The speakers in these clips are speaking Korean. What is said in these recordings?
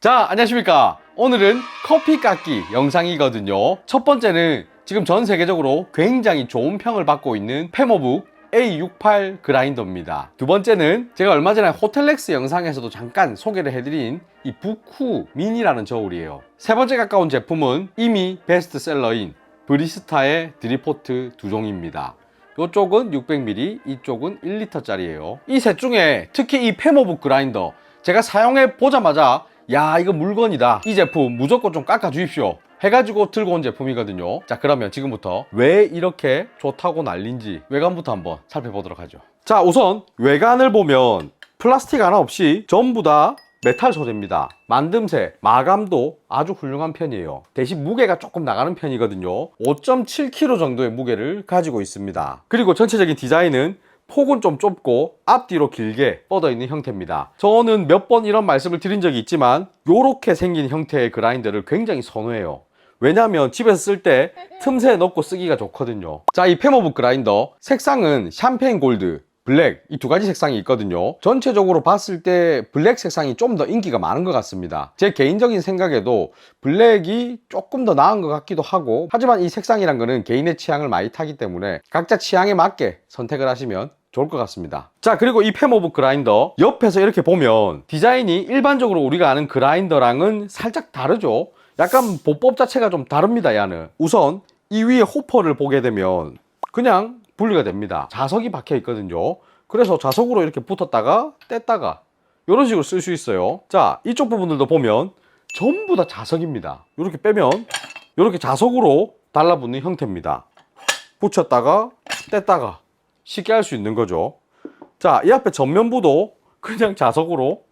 자, 안녕하십니까. 오늘은 커피 깎기 영상이거든요. 첫 번째는 지금 전 세계적으로 굉장히 좋은 평을 받고 있는 페모북 A68 그라인더입니다. 두 번째는 제가 얼마 전에 호텔렉스 영상에서도 잠깐 소개를 해드린 이 부쿠 미니라는 저울이에요. 세 번째 가까운 제품은 이미 베스트셀러인 브리스타의 드리포트 두 종입니다. 이쪽은 600ml, 이쪽은 1리터짜리예요. 이 셋 중에 특히 이 페모북 그라인더 제가 사용해 보자마자 야 이거 물건이다. 이 제품 무조건 좀 깎아 주십시오. 해가지고 들고 온 제품이거든요. 자 그러면 지금부터 왜 이렇게 좋다고 난린지 외관부터 한번 살펴보도록 하죠. 자 우선 외관을 보면 플라스틱 하나 없이 전부 다 메탈 소재입니다. 만듦새, 마감도 아주 훌륭한 편이에요. 대신 무게가 조금 나가는 편이거든요. 5.7kg 정도의 무게를 가지고 있습니다. 그리고 전체적인 디자인은 폭은 좀 좁고 앞뒤로 길게 뻗어 있는 형태입니다. 저는 몇 번 이런 말씀을 드린 적이 있지만 이렇게 생긴 형태의 그라인더를 굉장히 선호해요. 왜냐하면 집에서 쓸 때 틈새에 넣고 쓰기가 좋거든요. 자, 이 페모북 그라인더 색상은 샴페인 골드, 블랙 이 두 가지 색상이 있거든요. 전체적으로 봤을 때 블랙 색상이 좀 더 인기가 많은 것 같습니다. 제 개인적인 생각에도 블랙이 조금 더 나은 것 같기도 하고 하지만 이 색상이란 거는 개인의 취향을 많이 타기 때문에 각자 취향에 맞게 선택을 하시면 좋을 것 같습니다. 자, 그리고 이 페모북 그라인더 옆에서 이렇게 보면 디자인이 일반적으로 우리가 아는 그라인더랑은 살짝 다르죠. 약간 보법 자체가 좀 다릅니다, 야는. 우선 이 위에 호퍼를 보게 되면 그냥 분리가 됩니다. 자석이 박혀 있거든요. 그래서 자석으로 이렇게 붙었다가 뗐다가 이런 식으로 쓸 수 있어요. 자, 이쪽 부분들도 보면 전부 다 자석입니다. 이렇게 빼면 이렇게 자석으로 달라붙는 형태입니다. 붙였다가 뗐다가 쉽게 할 수 있는 거죠. 자, 이 앞에 전면부도 그냥 자석으로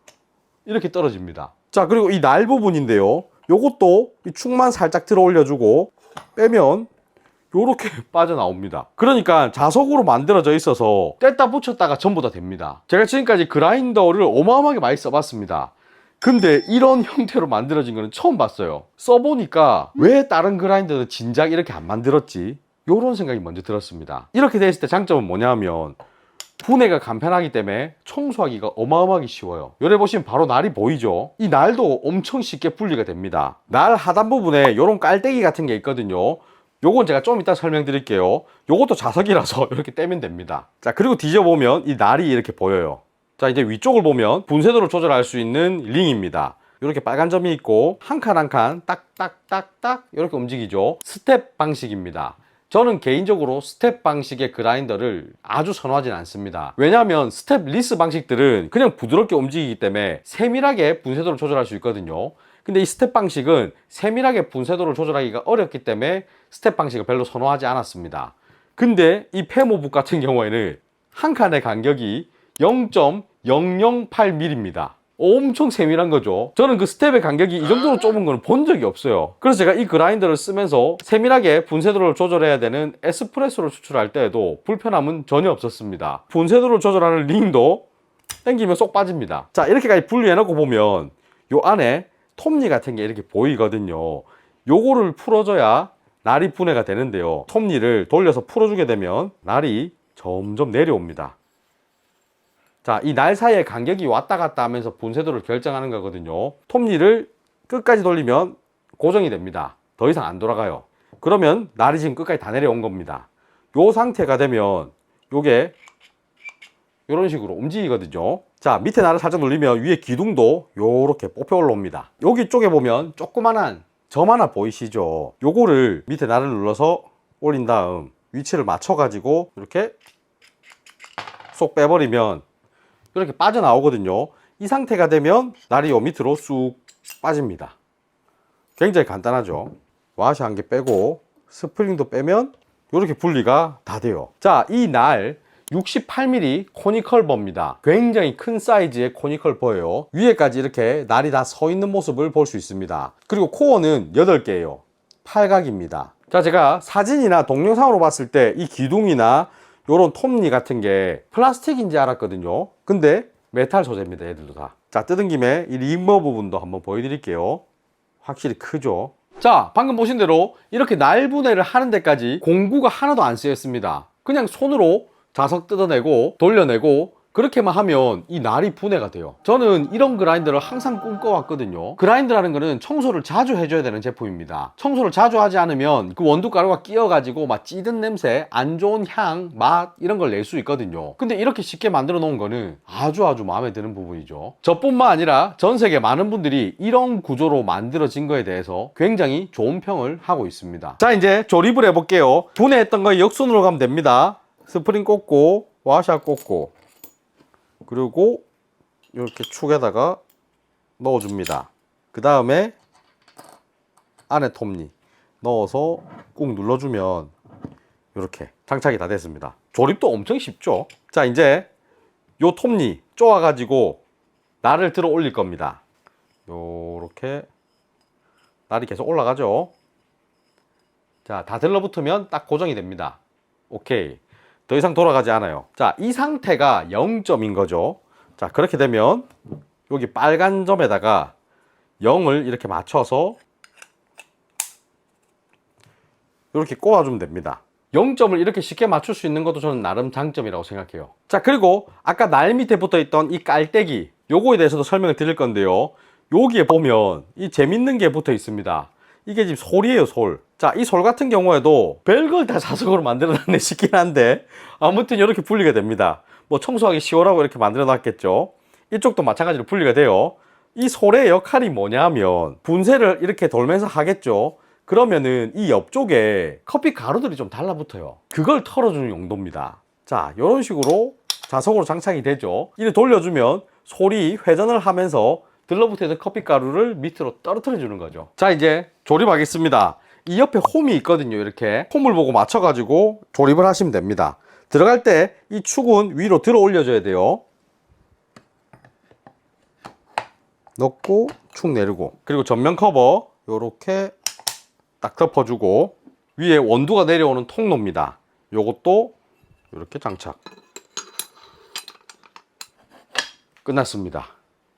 이렇게 떨어집니다. 자, 그리고 이 날 부분인데요. 요것도 이 축만 살짝 들어 올려주고 빼면 요렇게 빠져나옵니다. 그러니까 자석으로 만들어져 있어서 뗐다 붙였다가 전부 다 됩니다. 제가 지금까지 그라인더를 어마어마하게 많이 써봤습니다. 근데 이런 형태로 만들어진 거는 처음 봤어요. 써보니까 왜 다른 그라인더는 진작 이렇게 안 만들었지? 요런 생각이 먼저 들었습니다. 이렇게 됐을 때 장점은 뭐냐면 분해가 간편하기 때문에 청소하기가 어마어마하게 쉬워요. 여기 보시면 바로 날이 보이죠? 이 날도 엄청 쉽게 분리가 됩니다. 날 하단 부분에 이런 깔때기 같은 게 있거든요. 요건 제가 좀 이따 설명드릴게요. 요것도 자석이라서 이렇게 떼면 됩니다. 자, 그리고 뒤져보면 이 날이 이렇게 보여요. 자, 이제 위쪽을 보면 분쇄도를 조절할 수 있는 링입니다. 이렇게 빨간 점이 있고 한 칸 한 칸 딱딱딱딱 이렇게 움직이죠. 스텝 방식입니다. 저는 개인적으로 스텝 방식의 그라인더를 아주 선호하진 않습니다. 왜냐하면 스텝 리스 방식들은 그냥 부드럽게 움직이기 때문에 세밀하게 분쇄도를 조절할 수 있거든요. 근데 이 스텝 방식은 세밀하게 분쇄도를 조절하기가 어렵기 때문에 스텝 방식을 별로 선호하지 않았습니다. 근데 이 페모북 같은 경우에는 한 칸의 간격이 0.008mm입니다. 엄청 세밀한 거죠. 저는 그 스텝의 간격이 이 정도로 좁은 거는 본 적이 없어요. 그래서 제가 이 그라인더를 쓰면서 세밀하게 분쇄도를 조절해야 되는 에스프레소를 추출할 때에도 불편함은 전혀 없었습니다. 분쇄도를 조절하는 링도 당기면 쏙 빠집니다. 자, 이렇게까지 분리해 놓고 보면 요 안에 톱니 같은 게 이렇게 보이거든요. 요거를 풀어줘야 날이 분해가 되는데요. 톱니를 돌려서 풀어주게 되면 날이 점점 내려옵니다. 자, 이 날 사이에 간격이 왔다 갔다 하면서 분쇄도를 결정하는 거거든요. 톱니를 끝까지 돌리면 고정이 됩니다. 더 이상 안 돌아가요. 그러면 날이 지금 끝까지 다 내려온 겁니다. 요 상태가 되면 요게 이런 식으로 움직이거든요. 자, 밑에 날을 살짝 눌리면 위에 기둥도 요렇게 뽑혀 올라옵니다. 여기 쪽에 보면 조그만한 점 하나 보이시죠? 요거를 밑에 날을 눌러서 올린 다음 위치를 맞춰 가지고 이렇게 쏙 빼버리면 이렇게 빠져나오거든요. 이 상태가 되면 날이 요 밑으로 쑥 빠집니다. 굉장히 간단하죠. 와시 한 개 빼고 스프링도 빼면 이렇게 분리가 다 돼요. 자, 이 날 68mm 코니컬 버입니다. 굉장히 큰 사이즈의 코니컬 버예요. 위에까지 이렇게 날이 다 서 있는 모습을 볼 수 있습니다. 그리고 코어는 8개예요. 팔각입니다. 자, 제가 사진이나 동영상으로 봤을 때 이 기둥이나 요런 톱니 같은 게 플라스틱인지 알았거든요. 근데 메탈 소재입니다. 얘들도 다. 자, 뜯은 김에 이 링머 부분도 한번 보여드릴게요. 확실히 크죠? 자, 방금 보신 대로 이렇게 날 분해를 하는 데까지 공구가 하나도 안 쓰였습니다. 그냥 손으로 자석 뜯어내고 돌려내고 그렇게만 하면 이 날이 분해가 돼요. 저는 이런 그라인더를 항상 꿈꿔왔거든요. 그라인더라는 거는 청소를 자주 해줘야 되는 제품입니다. 청소를 자주 하지 않으면 그 원두 가루가 끼어가지고 막 찌든 냄새, 안 좋은 향, 맛 이런 걸 낼 수 있거든요. 근데 이렇게 쉽게 만들어 놓은 거는 아주 아주 마음에 드는 부분이죠. 저뿐만 아니라 전 세계 많은 분들이 이런 구조로 만들어진 거에 대해서 굉장히 좋은 평을 하고 있습니다. 자 이제 조립을 해볼게요. 분해했던 거 역순으로 가면 됩니다. 스프링 꽂고 와샤 꽂고 그리고 이렇게 축에다가 넣어줍니다. 그 다음에 안에 톱니 넣어서 꾹 눌러주면 이렇게 장착이 다 됐습니다. 조립도 엄청 쉽죠? 자, 이제 요 톱니 쪼아가지고 날을 들어 올릴 겁니다. 요렇게 날이 계속 올라가죠? 자, 다 들러붙으면 딱 고정이 됩니다. 오케이. 더 이상 돌아가지 않아요. 자, 이 상태가 0점인 거죠. 자, 그렇게 되면 여기 빨간 점에다가 0을 이렇게 맞춰서 이렇게 꼽아주면 됩니다. 0점을 이렇게 쉽게 맞출 수 있는 것도 저는 나름 장점이라고 생각해요. 자, 그리고 아까 날 밑에 붙어 있던 이 깔때기, 요거에 대해서도 설명을 드릴 건데요. 여기에 보면 이 재밌는 게 붙어 있습니다. 이게 지금 솔이에요, 솔. 자, 이 솔 같은 경우에도 별걸 다 자석으로 만들어 놨네 싶긴 한데, 아무튼 이렇게 분리가 됩니다. 뭐 청소하기 쉬워라고 이렇게 만들어 놨겠죠. 이쪽도 마찬가지로 분리가 돼요. 이 솔의 역할이 뭐냐면, 분쇄를 이렇게 돌면서 하겠죠. 그러면은 이 옆쪽에 커피 가루들이 좀 달라붙어요. 그걸 털어주는 용도입니다. 자, 이런 식으로 자석으로 장착이 되죠. 이를 돌려주면 솔이 회전을 하면서 들러붙어 있는 커피 가루를 밑으로 떨어뜨려 주는 거죠. 자, 이제 조립하겠습니다. 이 옆에 홈이 있거든요. 이렇게 홈을 보고 맞춰 가지고 조립을 하시면 됩니다. 들어갈 때 이 축은 위로 들어 올려 줘야 돼요. 넣고 축 내리고 그리고 전면 커버 요렇게 딱 덮어주고 위에 원두가 내려오는 통로입니다. 요것도 이렇게 장착. 끝났습니다.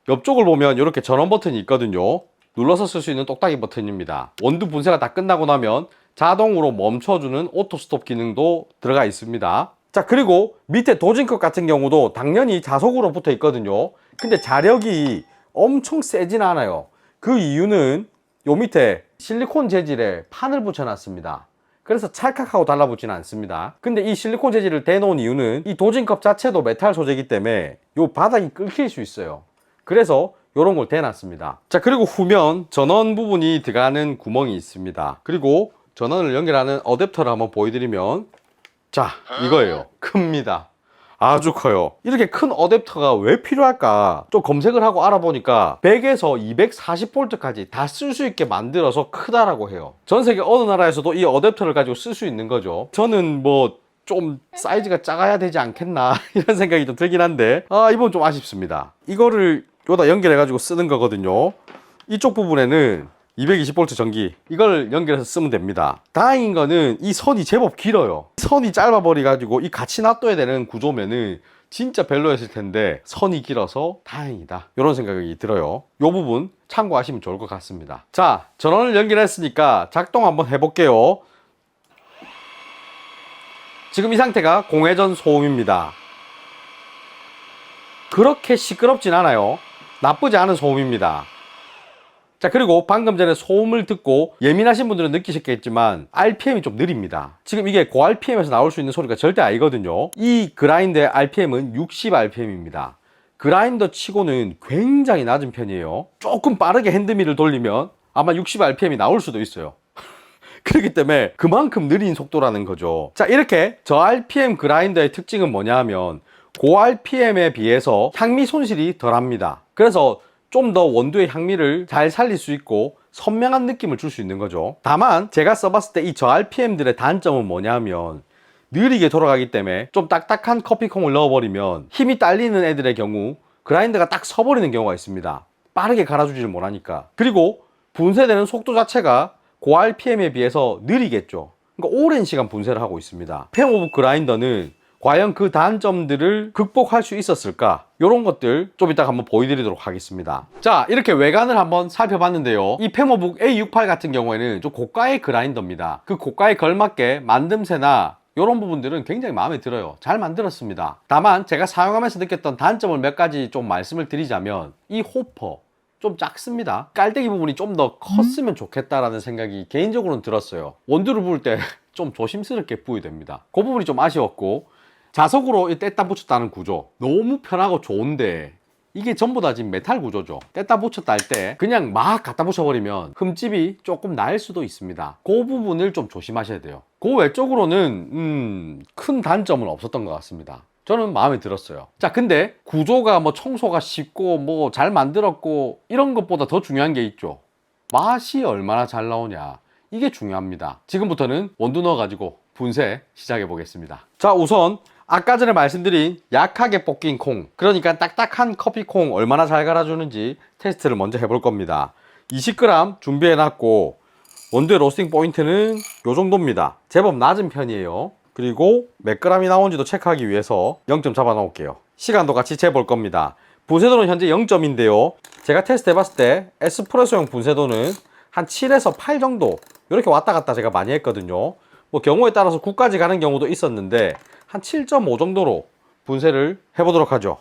옆쪽을 보면 이렇게 전원 버튼이 있거든요. 눌러서 쓸 수 있는 똑딱이 버튼입니다. 원두 분쇄가 다 끝나고 나면 자동으로 멈춰주는 오토 스톱 기능도 들어가 있습니다. 자, 그리고 밑에 도진컵 같은 경우도 당연히 자석으로 붙어 있거든요. 근데 자력이 엄청 세진 않아요. 그 이유는 요 밑에 실리콘 재질의 판을 붙여놨습니다. 그래서 찰칵하고 달라붙지는 않습니다. 근데 이 실리콘 재질을 대놓은 이유는 이 도진컵 자체도 메탈 소재이기 때문에 요 바닥이 끓힐 수 있어요. 그래서 요런 걸 대놨습니다. 자, 그리고 후면 전원 부분이 들어가는 구멍이 있습니다. 그리고 전원을 연결하는 어댑터를 한번 보여드리면 자, 이거예요. 큽니다. 아주 커요. 이렇게 큰 어댑터가 왜 필요할까? 좀 검색을 하고 알아보니까 100에서 240V까지 다 쓸 수 있게 만들어서 크다라고 해요. 전 세계 어느 나라에서도 이 어댑터를 가지고 쓸 수 있는 거죠. 저는 뭐좀 사이즈가 작아야 되지 않겠나 이런 생각이 좀 들긴 한데 아 이건 좀 아쉽습니다. 이거를 여기다 연결해 가지고 쓰는 거거든요. 이쪽 부분에는 220V 전기 이걸 연결해서 쓰면 됩니다. 다행인 거는 이 선이 제법 길어요. 선이 짧아 버리 가지고 이 같이 놔둬야 되는 구조면은 진짜 별로였을 텐데 선이 길어서 다행이다. 이런 생각이 들어요. 이 부분 참고하시면 좋을 것 같습니다. 자, 전원을 연결했으니까 작동 한번 해볼게요. 지금 이 상태가 공회전 소음입니다. 그렇게 시끄럽진 않아요. 나쁘지 않은 소음입니다. 자, 그리고 방금 전에 소음을 듣고 예민하신 분들은 느끼셨겠지만 RPM이 좀 느립니다. 지금 이게 고RPM에서 나올 수 있는 소리가 절대 아니거든요. 이 그라인더의 RPM은 60rpm입니다. 그라인더 치고는 굉장히 낮은 편이에요. 조금 빠르게 핸드밀을 돌리면 아마 60rpm이 나올 수도 있어요. 그렇기 때문에 그만큼 느린 속도라는 거죠. 자, 이렇게 저 RPM 그라인더의 특징은 뭐냐 하면 고 RPM에 비해서 향미 손실이 덜 합니다. 그래서 좀 더 원두의 향미를 잘 살릴 수 있고 선명한 느낌을 줄 수 있는 거죠. 다만 제가 써봤을 때 이 저 RPM들의 단점은 뭐냐 하면 느리게 돌아가기 때문에 좀 딱딱한 커피콩을 넣어버리면 힘이 딸리는 애들의 경우 그라인더가 딱 서버리는 경우가 있습니다. 빠르게 갈아주지를 못하니까. 그리고 분쇄되는 속도 자체가 고 RPM에 비해서 느리겠죠. 그러니까 오랜 시간 분쇄를 하고 있습니다. 펜 오브 그라인더는 과연 그 단점들을 극복할 수 있었을까? 이런 것들 좀 이따가 한번 보여드리도록 하겠습니다. 자, 이렇게 외관을 한번 살펴봤는데요. 이 페모북 A68 같은 경우에는 좀 고가의 그라인더입니다. 그 고가에 걸맞게 만듦새나 이런 부분들은 굉장히 마음에 들어요. 잘 만들었습니다. 다만 제가 사용하면서 느꼈던 단점을 몇 가지 좀 말씀을 드리자면 이 호퍼 좀 작습니다. 깔때기 부분이 좀 더 컸으면 좋겠다라는 생각이 개인적으로는 들었어요. 원두를 부을 때 좀 조심스럽게 부어야 됩니다. 그 부분이 좀 아쉬웠고 자석으로 이 뗐다 붙였다는 구조 너무 편하고 좋은데 이게 전부 다 지금 메탈 구조죠. 뗐다 붙였다 할 때 그냥 막 갖다 붙여버리면 흠집이 조금 날 수도 있습니다. 그 부분을 좀 조심하셔야 돼요. 그 외적으로는 음, 큰 단점은 없었던 것 같습니다. 저는 마음에 들었어요. 자, 근데 구조가 뭐 청소가 쉽고 뭐 잘 만들었고 이런 것보다 더 중요한 게 있죠. 맛이 얼마나 잘 나오냐. 이게 중요합니다. 지금부터는 원두 넣어가지고 분쇄 시작해 보겠습니다. 자, 우선 아까 전에 말씀드린 약하게 볶인 콩, 그러니까 딱딱한 커피 콩 얼마나 잘 갈아주는지 테스트를 먼저 해볼 겁니다. 20g 준비해 놨고 원두의 로스팅 포인트는 요 정도입니다. 제법 낮은 편이에요. 그리고 몇 g이 나온지도 체크하기 위해서 0점 잡아 놓을게요. 시간도 같이 재볼 겁니다. 분쇄도는 현재 0점인데요. 제가 테스트 해봤을 때 에스프레소용 분쇄도는 한 7에서 8 정도 이렇게 왔다 갔다 제가 많이 했거든요. 뭐 경우에 따라서 9까지 가는 경우도 있었는데 한 7.5 정도로 분쇄를 해보도록 하죠.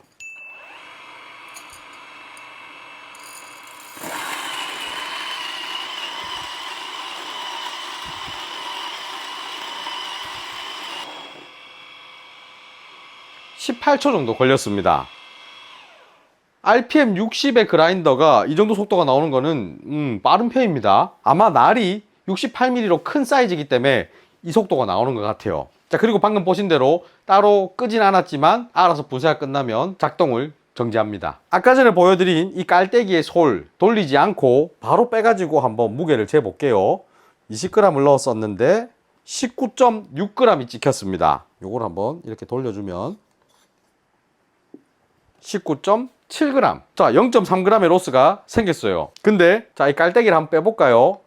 (18초) 정도 걸렸습니다. RPM 60의 그라인더가 이 정도 속도가 나오는 거는 음, 빠른 편입니다. 아마 날이 68mm로 큰 사이즈이기 때문에 이 속도가 나오는 것 같아요. 자 그리고 방금 보신 대로 따로 끄진 않았지만 알아서 분쇄가 끝나면 작동을 정지합니다. 아까 전에 보여드린 이 깔때기의 솔 돌리지 않고 바로 빼가지고 한번 무게를 재볼게요. 20g을 넣었었는데 19.6g이 찍혔습니다. 요걸 한번 이렇게 돌려주면 19.7g. 자, 0.3g의 로스가 생겼어요. 근데 자, 이 깔때기를 한번 빼볼까요?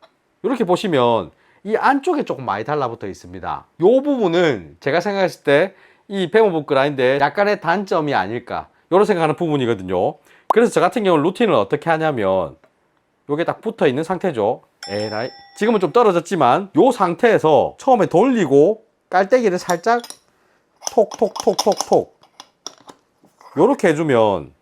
이렇게 보시면 이 안쪽에 조금 많이 달라붙어 있습니다. 이 부분은 제가 생각했을 때이 베모북 그라인드의 약간의 단점이 아닐까 이런 생각하는 부분이거든요. 그래서 저 같은 경우는 루틴을 어떻게 하냐면 요게 딱 붙어 있는 상태죠. 에라이. 지금은 좀 떨어졌지만 요 상태에서 처음에 돌리고 깔때기를 살짝 톡톡톡톡톡 요렇게 해주면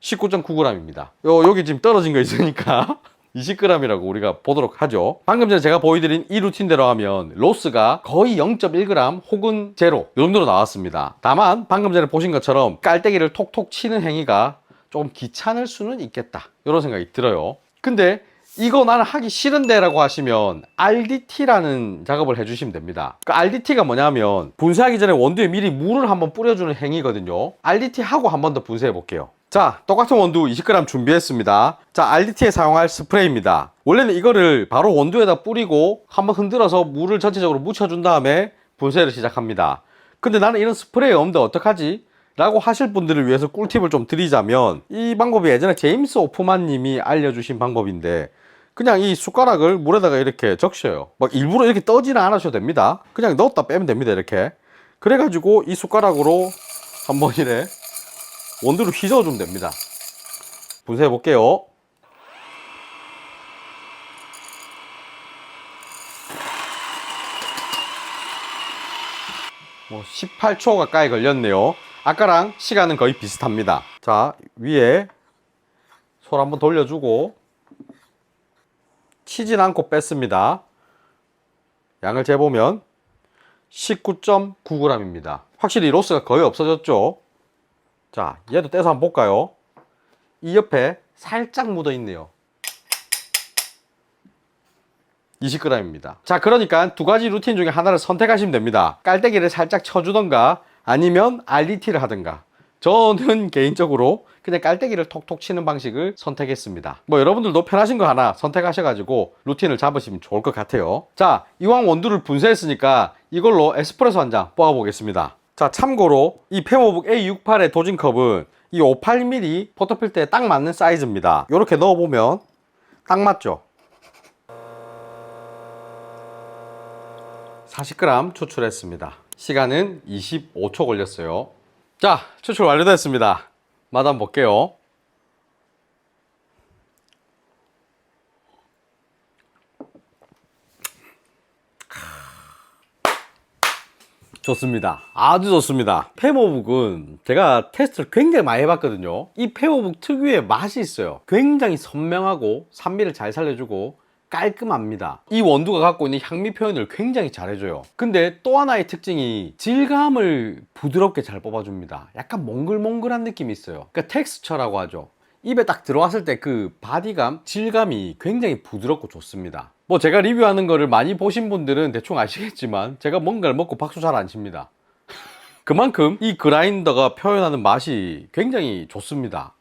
19.9g입니다. 요, 여기 지금 떨어진 거 있으니까 20g이라고 우리가 보도록 하죠. 방금 전에 제가 보여드린 이 루틴대로 하면 로스가 거의 0.1g 혹은 제로 이 정도로 나왔습니다. 다만 방금 전에 보신 것처럼 깔때기를 톡톡 치는 행위가 조금 귀찮을 수는 있겠다. 이런 생각이 들어요. 근데 이거 나는 하기 싫은데 라고 하시면 RDT라는 작업을 해주시면 됩니다. 그 RDT가 뭐냐면 분쇄하기 전에 원두에 미리 물을 한번 뿌려주는 행위거든요. RDT 하고 한 번 더 분쇄해 볼게요. 자, 똑같은 원두 20g 준비했습니다. 자, RDT에 사용할 스프레이입니다. 원래는 이거를 바로 원두에다 뿌리고 한번 흔들어서 물을 전체적으로 묻혀준 다음에 분쇄를 시작합니다. 근데 나는 이런 스프레이 없는데 어떡하지? 라고 하실 분들을 위해서 꿀팁을 좀 드리자면 이 방법이 예전에 제임스 오프만 님이 알려주신 방법인데 그냥 이 숟가락을 물에다가 이렇게 적셔요. 막 일부러 이렇게 떠지는 않으셔도 됩니다. 그냥 넣었다 빼면 됩니다. 이렇게. 그래가지고 이 숟가락으로 한번 이래 원두를 휘저어주면 됩니다. 분쇄해 볼게요. 뭐 18초 가까이 걸렸네요. 아까랑 시간은 거의 비슷합니다. 자, 위에 솔 한번 돌려주고 치진 않고 뺐습니다. 양을 재보면 19.9g입니다. 확실히 로스가 거의 없어졌죠? 자, 얘도 떼서 한번 볼까요? 이 옆에 살짝 묻어 있네요. 20g입니다. 자, 그러니까 두 가지 루틴 중에 하나를 선택하시면 됩니다. 깔때기를 살짝 쳐주던가 아니면 RDT를 하든가. 저는 개인적으로 그냥 깔때기를 톡톡 치는 방식을 선택했습니다. 뭐 여러분들도 편하신 거 하나 선택하셔가지고 루틴을 잡으시면 좋을 것 같아요. 자, 이왕 원두를 분쇄했으니까 이걸로 에스프레소 한 잔 뽑아 보겠습니다. 자, 참고로 이 페모북 A68의 도진컵은 이 58mm 포터필터에 딱 맞는 사이즈입니다. 이렇게 넣어보면 딱 맞죠? 40g 추출했습니다. 시간은 25초 걸렸어요. 자, 추출 완료됐습니다. 맛 한번 볼게요. 좋습니다. 아주 좋습니다. 페모북은 제가 테스트를 굉장히 많이 해봤거든요. 이 페모북 특유의 맛이 있어요. 굉장히 선명하고 산미를 잘 살려주고 깔끔합니다. 이 원두가 갖고 있는 향미 표현을 굉장히 잘해줘요. 근데 또 하나의 특징이 질감을 부드럽게 잘 뽑아줍니다. 약간 몽글몽글한 느낌이 있어요. 그러니까 텍스처라고 하죠. 입에 딱 들어왔을 때 그 바디감, 질감이 굉장히 부드럽고 좋습니다. 뭐 제가 리뷰하는 거를 많이 보신 분들은 대충 아시겠지만 제가 뭔가를 먹고 박수 잘 안 칩니다. 그만큼 이 그라인더가 표현하는 맛이 굉장히 좋습니다.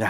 야,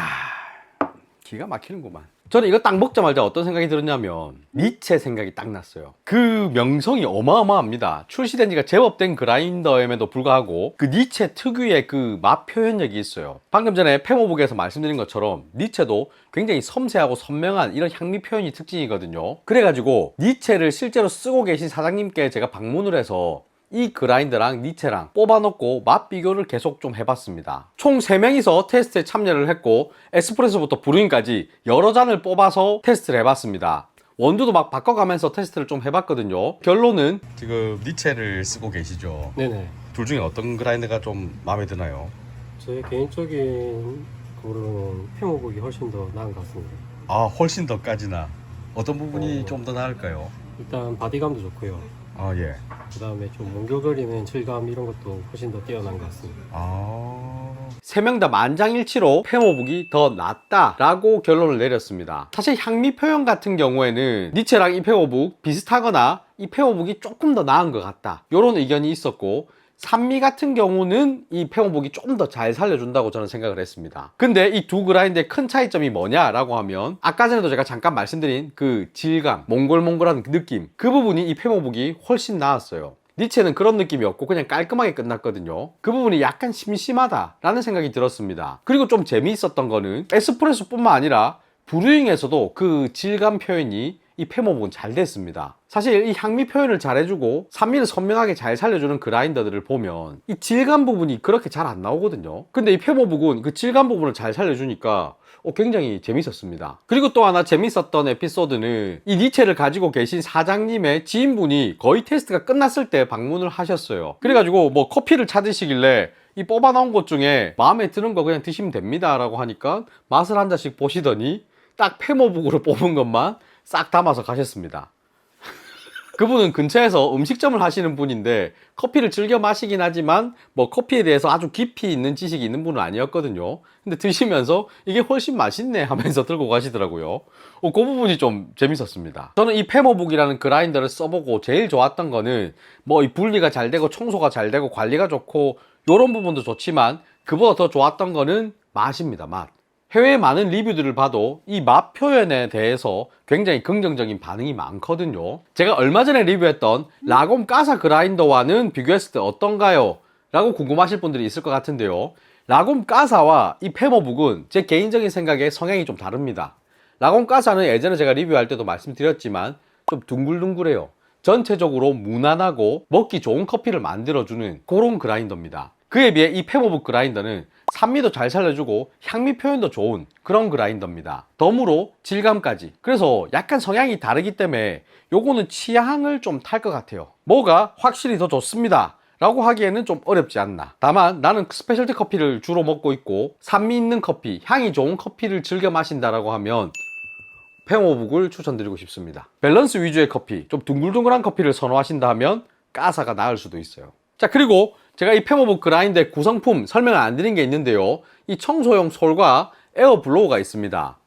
기가 막히는구만. 저는 이거 딱 먹자마자 어떤 생각이 들었냐면 니체 생각이 딱 났어요. 그 명성이 어마어마합니다. 출시된 지가 제법 된 그라인더임에도 불구하고 그 니체 특유의 그 맛 표현력이 있어요. 방금 전에 페모북에서 말씀드린 것처럼 니체도 굉장히 섬세하고 선명한 이런 향미 표현이 특징이거든요. 그래가지고 니체를 실제로 쓰고 계신 사장님께 제가 방문을 해서 이 그라인더랑 니체랑 뽑아놓고 맛 비교를 계속 좀 해봤습니다. 총 3명이서 테스트에 참여를 했고 에스프레소부터 브루잉까지 여러 잔을 뽑아서 테스트를 해봤습니다. 원두도 막 바꿔가면서 테스트를 좀 해봤거든요. 결론은 지금 니체를 쓰고 계시죠. 네네. 둘 중에 어떤 그라인더가 좀 마음에 드나요? 제 개인적인 거로는 페모북이 훨씬 더 나은 것 같습니다. 아 훨씬 더까지나 어떤 부분이 어. 좀더 나을까요? 일단 바디감도 좋고요. 아 예. 그 다음에 좀 몽글거리는 질감 이런 것도 훨씬 더 뛰어난 것 같습니다. 아. 세 명 다 만장일치로 페모북이 더 낫다라고 결론을 내렸습니다. 사실 향미 표현 같은 경우에는 니체랑 이 페모북 비슷하거나 이 페모북이 조금 더 나은 것 같다. 이런 의견이 있었고 산미 같은 경우는 이 페모북이 좀더잘 살려준다고 저는 생각을 했습니다. 근데 이 두 그라인드의 큰 차이점이 뭐냐라고 하면 아까 전에도 제가 잠깐 말씀드린 그 질감, 몽골몽골한 그 느낌 그 부분이 이 페모북이 훨씬 나았어요. 니체는 그런 느낌이 없고 그냥 깔끔하게 끝났거든요. 그 부분이 약간 심심하다라는 생각이 들었습니다. 그리고 좀 재미있었던 거는 에스프레소뿐만 아니라 브루잉에서도 그 질감 표현이 이 페모북은 잘 됐습니다. 사실 이 향미 표현을 잘 해주고 산미를 선명하게 잘 살려주는 그라인더들을 보면 이 질감 부분이 그렇게 잘 안 나오거든요. 근데 이 페모북은 그 질감 부분을 잘 살려주니까 어, 굉장히 재밌었습니다. 그리고 또 하나 재밌었던 에피소드는 이 니체를 가지고 계신 사장님의 지인분이 거의 테스트가 끝났을 때 방문을 하셨어요. 그래가지고 뭐 커피를 찾으시길래 이 뽑아 나온 것 중에 마음에 드는 거 그냥 드시면 됩니다. 라고 하니까 맛을 한 잔씩 보시더니 딱 페모북으로 뽑은 것만 싹 담아서 가셨습니다. 그분은 근처에서 음식점을 하시는 분인데 커피를 즐겨 마시긴 하지만 뭐 커피에 대해서 아주 깊이 있는 지식이 있는 분은 아니었거든요. 근데 드시면서 이게 훨씬 맛있네 하면서 들고 가시더라고요. 어, 그 부분이 좀 재밌었습니다. 저는 이 페모북이라는 그라인더를 써보고 제일 좋았던 거는 뭐 이 분리가 잘 되고 청소가 잘 되고 관리가 좋고 이런 부분도 좋지만 그보다 더 좋았던 거는 맛입니다. 맛. 해외의 많은 리뷰들을 봐도 이 맛 표현에 대해서 굉장히 긍정적인 반응이 많거든요. 제가 얼마 전에 리뷰했던 라곰 까사 그라인더와는 비교했을 때 어떤가요? 라고 궁금하실 분들이 있을 것 같은데요. 라곰 까사와 이 페모북은 제 개인적인 생각에 성향이 좀 다릅니다. 라곰 까사는 예전에 제가 리뷰할 때도 말씀드렸지만 좀 둥글둥글해요. 전체적으로 무난하고 먹기 좋은 커피를 만들어주는 그런 그라인더입니다. 그에 비해 이 페모북 그라인더는 산미도 잘 살려주고 향미 표현도 좋은 그런 그라인더입니다. 덤으로 질감까지. 그래서 약간 성향이 다르기 때문에 요거는 취향을 좀 탈 것 같아요. 뭐가 확실히 더 좋습니다. 라고 하기에는 좀 어렵지 않나. 다만 나는 스페셜티 커피를 주로 먹고 있고 산미 있는 커피, 향이 좋은 커피를 즐겨 마신다라고 하면 페모북을 추천드리고 싶습니다. 밸런스 위주의 커피, 좀 둥글둥글한 커피를 선호하신다 하면 까사가 나을 수도 있어요. 자, 그리고 제가 이 페모북 그라인드의 구성품 설명을 안 드린 게 있는데요. 이 청소용 솔과 에어 블로우가 있습니다.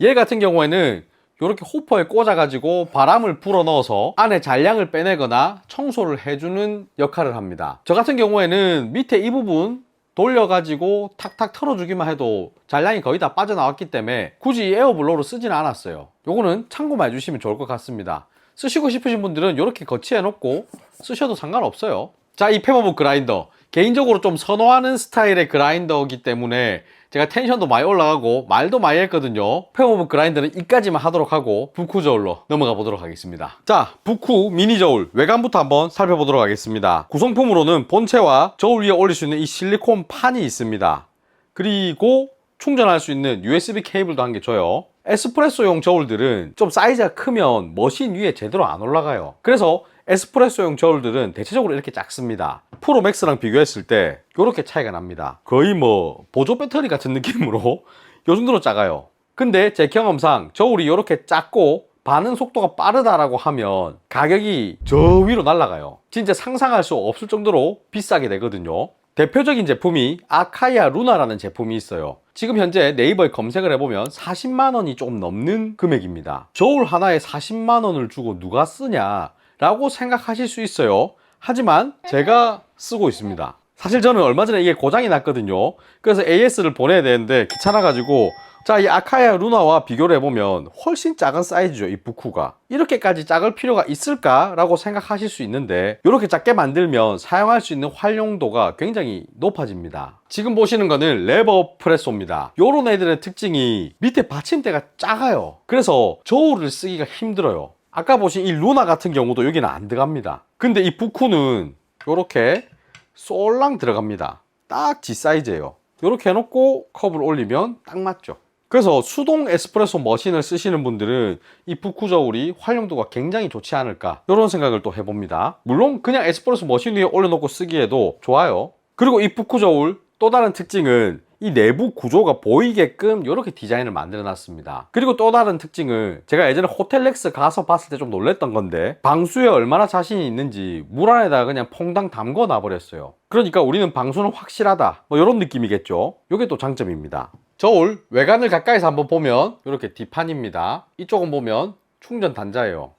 얘 같은 경우에는 이렇게 호퍼에 꽂아 가지고 바람을 불어 넣어서 안에 잔량을 빼내거나 청소를 해주는 역할을 합니다. 저 같은 경우에는 밑에 이 부분 돌려 가지고 탁탁 털어주기만 해도 잔량이 거의 다 빠져나왔기 때문에 굳이 에어블로우를 쓰지는 않았어요. 요거는 참고만 해주시면 좋을 것 같습니다. 쓰시고 싶으신 분들은 이렇게 거치해 놓고 쓰셔도 상관없어요. 자, 이 페머북 그라인더. 개인적으로 좀 선호하는 스타일의 그라인더이기 때문에 제가 텐션도 많이 올라가고 말도 많이 했거든요. 페머북 그라인더는 이까지만 하도록 하고 부쿠 저울로 넘어가 보도록 하겠습니다. 자, 부쿠 미니 저울 외관부터 한번 살펴보도록 하겠습니다. 구성품으로는 본체와 저울 위에 올릴 수 있는 이 실리콘 판이 있습니다. 그리고 충전할 수 있는 USB 케이블도 한 개 줘요. 에스프레소용 저울들은 좀 사이즈가 크면 머신 위에 제대로 안 올라가요. 그래서 에스프레소용 저울들은 대체적으로 이렇게 작습니다. 프로맥스랑 비교했을 때 이렇게 차이가 납니다. 거의 뭐 보조 배터리 같은 느낌으로 요 정도로 작아요. 근데 제 경험상 저울이 이렇게 작고 반응 속도가 빠르다라고 하면 가격이 저 위로 날아가요. 진짜 상상할 수 없을 정도로 비싸게 되거든요. 대표적인 제품이 아카이아 루나라는 제품이 있어요. 지금 현재 네이버에 검색을 해보면 40만 원이 조금 넘는 금액입니다. 저울 하나에 40만 원을 주고 누가 쓰냐 라고 생각하실 수 있어요. 하지만 제가 쓰고 있습니다. 사실 저는 얼마 전에 이게 고장이 났거든요. 그래서 AS를 보내야 되는데 귀찮아가지고 자, 이 아카야 루나와 비교를 해보면 훨씬 작은 사이즈죠, 이 부쿠가. 이렇게까지 작을 필요가 있을까라고 생각하실 수 있는데, 이렇게 작게 만들면 사용할 수 있는 활용도가 굉장히 높아집니다. 지금 보시는 거는 레버 프레소입니다. 요런 애들의 특징이 밑에 받침대가 작아요. 그래서 저울을 쓰기가 힘들어요. 아까 보신 이 루나 같은 경우도 여기는 안 들어갑니다. 근데 이 부쿠는 요렇게 쏠랑 들어갑니다. 딱 G 사이즈예요. 이렇게 해놓고 컵을 올리면 딱 맞죠. 그래서 수동 에스프레소 머신을 쓰시는 분들은 이 부쿠 저울이 활용도가 굉장히 좋지 않을까 이런 생각을 또 해봅니다. 물론 그냥 에스프레소 머신 위에 올려놓고 쓰기에도 좋아요. 그리고 이 부쿠 저울 또 다른 특징은 이 내부 구조가 보이게끔 이렇게 디자인을 만들어 놨습니다. 그리고 또 다른 특징은 제가 예전에 호텔렉스 가서 봤을 때 좀 놀랬던 건데 방수에 얼마나 자신이 있는지 물 안에다가 그냥 퐁당 담궈 놔버렸어요. 그러니까 우리는 방수는 확실하다. 뭐 이런 느낌이겠죠. 이게 또 장점입니다. 저울 외관을 가까이서 한번 보면 이렇게 뒷판입니다. 이쪽은 보면 충전 단자예요.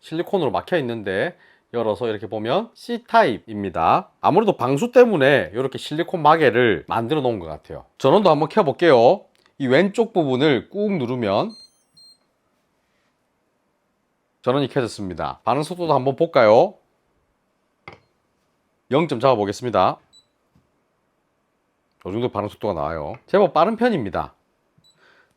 실리콘으로 막혀 있는데 열어서 이렇게 보면 C타입입니다. 아무래도 방수 때문에 이렇게 실리콘 마개를 만들어 놓은 것 같아요. 전원도 한번 켜볼게요. 이 왼쪽 부분을 꾹 누르면 전원이 켜졌습니다. 반응 속도도 한번 볼까요? 0점 잡아보겠습니다. 이 정도 반응 속도가 나와요. 제법 빠른 편입니다.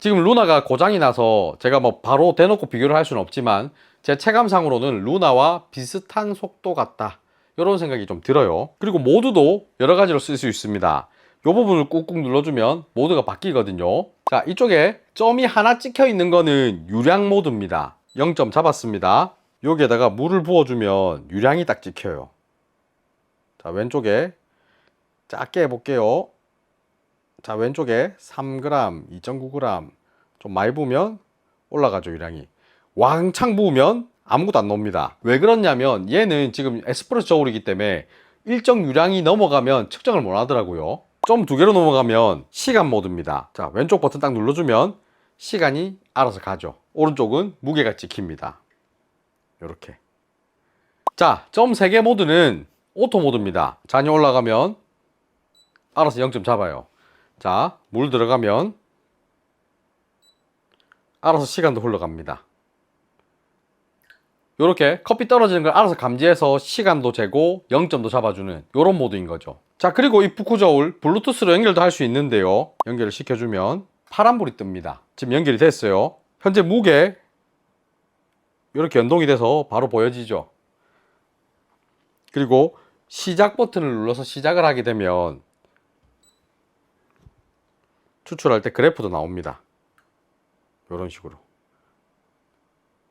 지금 루나가 고장이 나서 제가 뭐 바로 대놓고 비교를 할 수는 없지만 제 체감상으로는 루나와 비슷한 속도 같다. 이런 생각이 좀 들어요. 그리고 모드도 여러 가지로 쓸 수 있습니다. 이 부분을 꾹꾹 눌러주면 모드가 바뀌거든요. 자, 이쪽에 점이 하나 찍혀 있는 거는 유량 모드입니다. 0점 잡았습니다. 여기에다가 물을 부어주면 유량이 딱 찍혀요. 자, 왼쪽에 작게 해볼게요. 자, 왼쪽에 3g, 2.9g 좀 많이 부으면 올라가죠, 유량이. 왕창 부으면 아무것도 안 나옵니다. 왜 그러냐면 얘는 지금 에스프레소 저울이기 때문에 일정 유량이 넘어가면 측정을 못 하더라고요. 점두 개로 넘어가면 시간 모드입니다. 자, 왼쪽 버튼 딱 눌러주면 시간이 알아서 가죠. 오른쪽은 무게가 찍힙니다. 이렇게. 자, 점 3개 모드는 오토 모드입니다. 잔이 올라가면 알아서 0점 잡아요. 자, 물 들어가면 알아서 시간도 흘러갑니다. 이렇게 커피 떨어지는 걸 알아서 감지해서 시간도 재고 0점도 잡아주는 이런 모드인 거죠. 자, 그리고 이 부쿠 저울 블루투스로 연결도 할 수 있는데요. 연결을 시켜주면 파란불이 뜹니다. 지금 연결이 됐어요. 현재 무게 이렇게 연동이 돼서 바로 보여지죠. 그리고 시작 버튼을 눌러서 시작을 하게 되면 추출할 때 그래프도 나옵니다. 이런 식으로.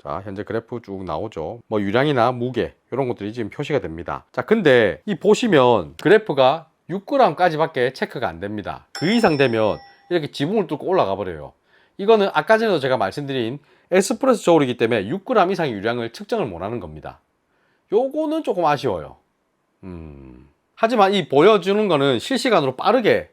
자, 현재 그래프 쭉 나오죠. 뭐 유량이나 무게 이런 것들이 지금 표시가 됩니다. 자, 근데 이 보시면 그래프가 6g까지밖에 체크가 안 됩니다. 그 이상 되면 이렇게 지붕을 뚫고 올라가 버려요. 이거는 아까 전에도 제가 말씀드린 에스프레소 저울이기 때문에 6g 이상의 유량을 측정을 못 하는 겁니다. 요거는 조금 아쉬워요. 음. 하지만 이 보여주는 거는 실시간으로 빠르게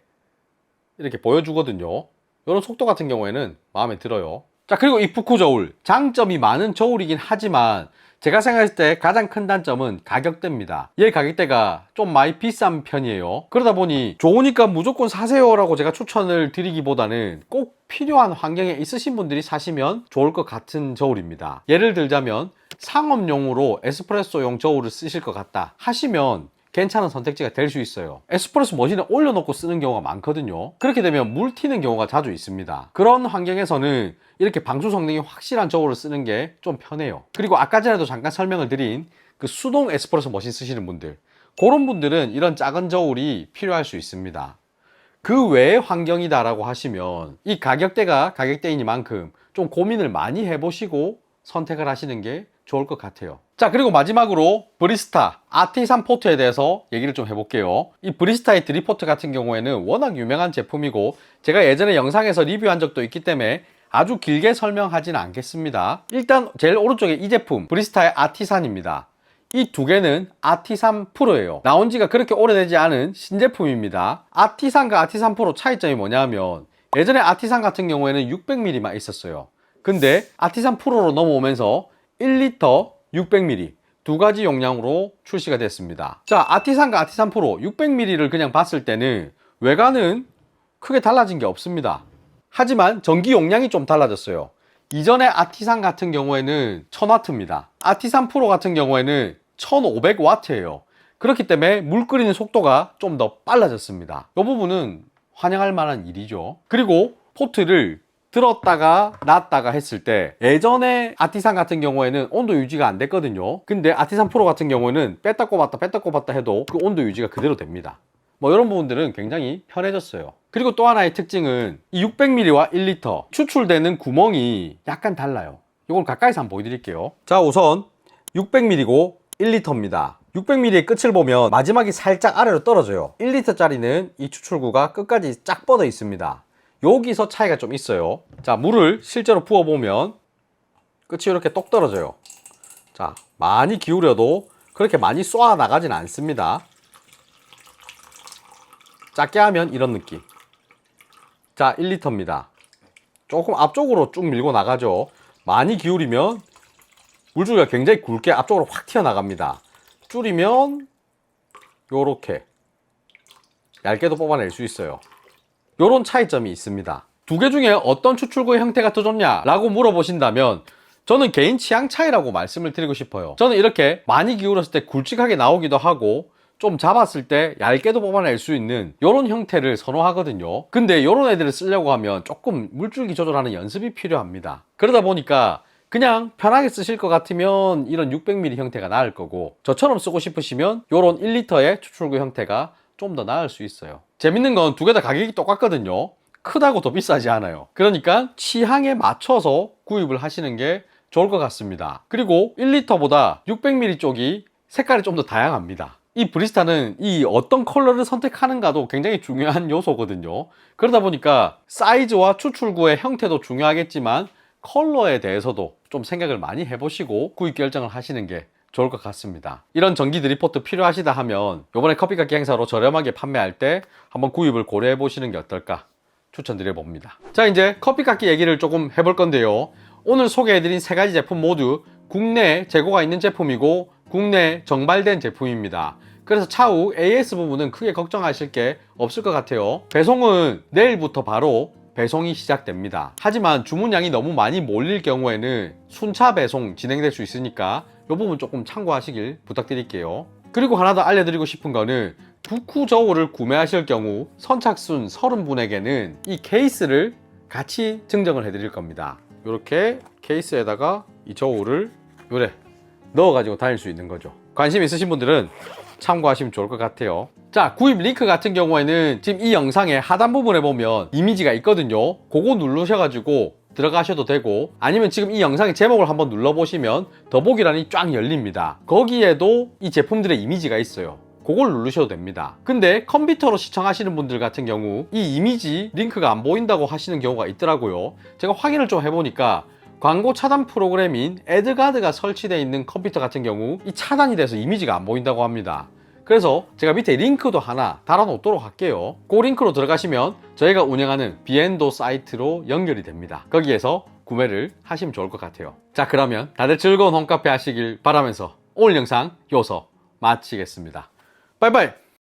이렇게 보여주거든요. 이런 속도 같은 경우에는 마음에 들어요. 자, 그리고 이 푸쿠 저울. 장점이 많은 저울이긴 하지만 제가 생각했을 때 가장 큰 단점은 가격대입니다. 얘 가격대가 좀 많이 비싼 편이에요. 그러다 보니 좋으니까 무조건 사세요 라고 제가 추천을 드리기보다는 꼭 필요한 환경에 있으신 분들이 사시면 좋을 것 같은 저울입니다. 예를 들자면 상업용으로 에스프레소용 저울을 쓰실 것 같다 하시면 괜찮은 선택지가 될 수 있어요. 에스프레소 머신에 올려놓고 쓰는 경우가 많거든요. 그렇게 되면 물 튀는 경우가 자주 있습니다. 그런 환경에서는 이렇게 방수 성능이 확실한 저울을 쓰는 게 좀 편해요. 그리고 아까 전에도 잠깐 설명을 드린 그 수동 에스프레소 머신 쓰시는 분들 그런 분들은 이런 작은 저울이 필요할 수 있습니다. 그 외의 환경이다 라고 하시면 이 가격대가 가격대이니만큼 좀 고민을 많이 해보시고 선택을 하시는 게 좋을 것 같아요. 자, 그리고 마지막으로 브리스타 아티3 포트에 대해서 얘기를 좀 해볼게요. 이 브리스타의 드리포트 같은 경우에는 워낙 유명한 제품이고 제가 예전에 영상에서 리뷰한 적도 있기 때문에 아주 길게 설명하지는 않겠습니다. 일단 제일 오른쪽에 이 제품 브리스타의 아티산입니다. 이 두 개는 아티3 프로예요. 나온 지가 그렇게 오래되지 않은 신제품입니다. 아티산과 아티3 프로 차이점이 뭐냐면 예전에 아티산 같은 경우에는 600ml만 있었어요. 근데 아티산 프로로 넘어오면서 1리터 600ml 두 가지 용량으로 출시가 됐습니다. 자, 아티산과 아티산 프로 600ml를 그냥 봤을 때는 외관은 크게 달라진 게 없습니다. 하지만 전기 용량이 좀 달라졌어요. 이전에 아티산 같은 경우에는 1000W입니다. 아티산 프로 같은 경우에는 1500W예요. 그렇기 때문에 물 끓이는 속도가 좀 더 빨라졌습니다. 이 부분은 환영할 만한 일이죠. 그리고 포트를 들었다가 놨다가 했을 때 예전에 아티산 같은 경우에는 온도 유지가 안 됐거든요. 근데 아티산 프로 같은 경우에는 뺐다 꼽았다 뺐다 꼽았다 해도 그 온도 유지가 그대로 됩니다. 뭐 이런 부분들은 굉장히 편해졌어요. 그리고 또 하나의 특징은 이 600ml와 1리터 추출되는 구멍이 약간 달라요. 이걸 가까이서 한번 보여드릴게요. 자, 우선 600ml고 1리터입니다. 600ml의 끝을 보면 마지막이 살짝 아래로 떨어져요. 1리터짜리는 이 추출구가 끝까지 쫙 뻗어 있습니다. 여기서 차이가 좀 있어요. 자, 물을 실제로 부어보면 끝이 이렇게 똑 떨어져요. 자, 많이 기울여도 그렇게 많이 쏘아 나가진 않습니다. 작게 하면 이런 느낌. 자, 1리터입니다. 조금 앞쪽으로 쭉 밀고 나가죠. 많이 기울이면 물줄기가 굉장히 굵게 앞쪽으로 확 튀어나갑니다. 줄이면 요렇게 얇게도 뽑아낼 수 있어요. 요런 차이점이 있습니다. 두 개 중에 어떤 추출구의 형태가 더 좋냐 라고 물어보신다면 저는 개인 취향 차이라고 말씀을 드리고 싶어요. 저는 이렇게 많이 기울었을 때 굵직하게 나오기도 하고 좀 잡았을 때 얇게도 뽑아낼 수 있는 이런 형태를 선호하거든요. 근데 이런 애들을 쓰려고 하면 조금 물줄기 조절하는 연습이 필요합니다. 그러다 보니까 그냥 편하게 쓰실 것 같으면 이런 600ml 형태가 나을 거고 저처럼 쓰고 싶으시면 이런 1리터의 추출구 형태가 좀 더 나을 수 있어요. 재밌는 건 두 개 다 가격이 똑같거든요. 크다고 더 비싸지 않아요. 그러니까 취향에 맞춰서 구입을 하시는 게 좋을 것 같습니다. 그리고 1리터보다 600ml 쪽이 색깔이 좀 더 다양합니다. 이 브리스타는 이 어떤 컬러를 선택하는가도 굉장히 중요한 요소거든요. 그러다 보니까 사이즈와 추출구의 형태도 중요하겠지만 컬러에 대해서도 좀 생각을 많이 해보시고 구입 결정을 하시는 게 좋을 것 같습니다. 이런 전기 드리포트 필요하시다 하면 이번에 커피깎이 행사로 저렴하게 판매할 때 한번 구입을 고려해 보시는 게 어떨까 추천드려 봅니다. 자 이제 커피깎이 얘기를 조금 해볼 건데요. 오늘 소개해드린 세 가지 제품 모두 국내 재고가 있는 제품이고 국내 정발된 제품입니다. 그래서 차후 AS 부분은 크게 걱정하실 게 없을 것 같아요. 배송은 내일부터 바로 배송이 시작됩니다. 하지만 주문량이 너무 많이 몰릴 경우에는 순차 배송 진행될 수 있으니까 이 부분 조금 참고하시길 부탁드릴게요. 그리고 하나 더 알려드리고 싶은 거는 부쿠 저울을 구매하실 경우 선착순 30분에게는 이 케이스를 같이 증정을 해드릴 겁니다. 이렇게 케이스에다가 이 저울을 요래 넣어가지고 다닐 수 있는 거죠. 관심 있으신 분들은 참고하시면 좋을 것 같아요. 자, 구입 링크 같은 경우에는 지금 이 영상의 하단 부분에 보면 이미지가 있거든요. 그거 누르셔가지고 들어가셔도 되고 아니면 지금 이 영상의 제목을 한번 눌러보시면 더보기란이 쫙 열립니다. 거기에도 이 제품들의 이미지가 있어요. 그걸 누르셔도 됩니다. 근데 컴퓨터로 시청하시는 분들 같은 경우 이 이미지 링크가 안 보인다고 하시는 경우가 있더라고요. 제가 확인을 좀 해보니까 광고 차단 프로그램인 애드가드가 설치되어 있는 컴퓨터 같은 경우 이 차단이 돼서 이미지가 안 보인다고 합니다. 그래서 제가 밑에 링크도 하나 달아 놓도록 할게요. 그 링크로 들어가시면 저희가 운영하는 비엔도 사이트로 연결이 됩니다. 거기에서 구매를 하시면 좋을 것 같아요. 자, 그러면 다들 즐거운 홈카페 하시길 바라면서 오늘 영상 요서 마치겠습니다. 바이바이!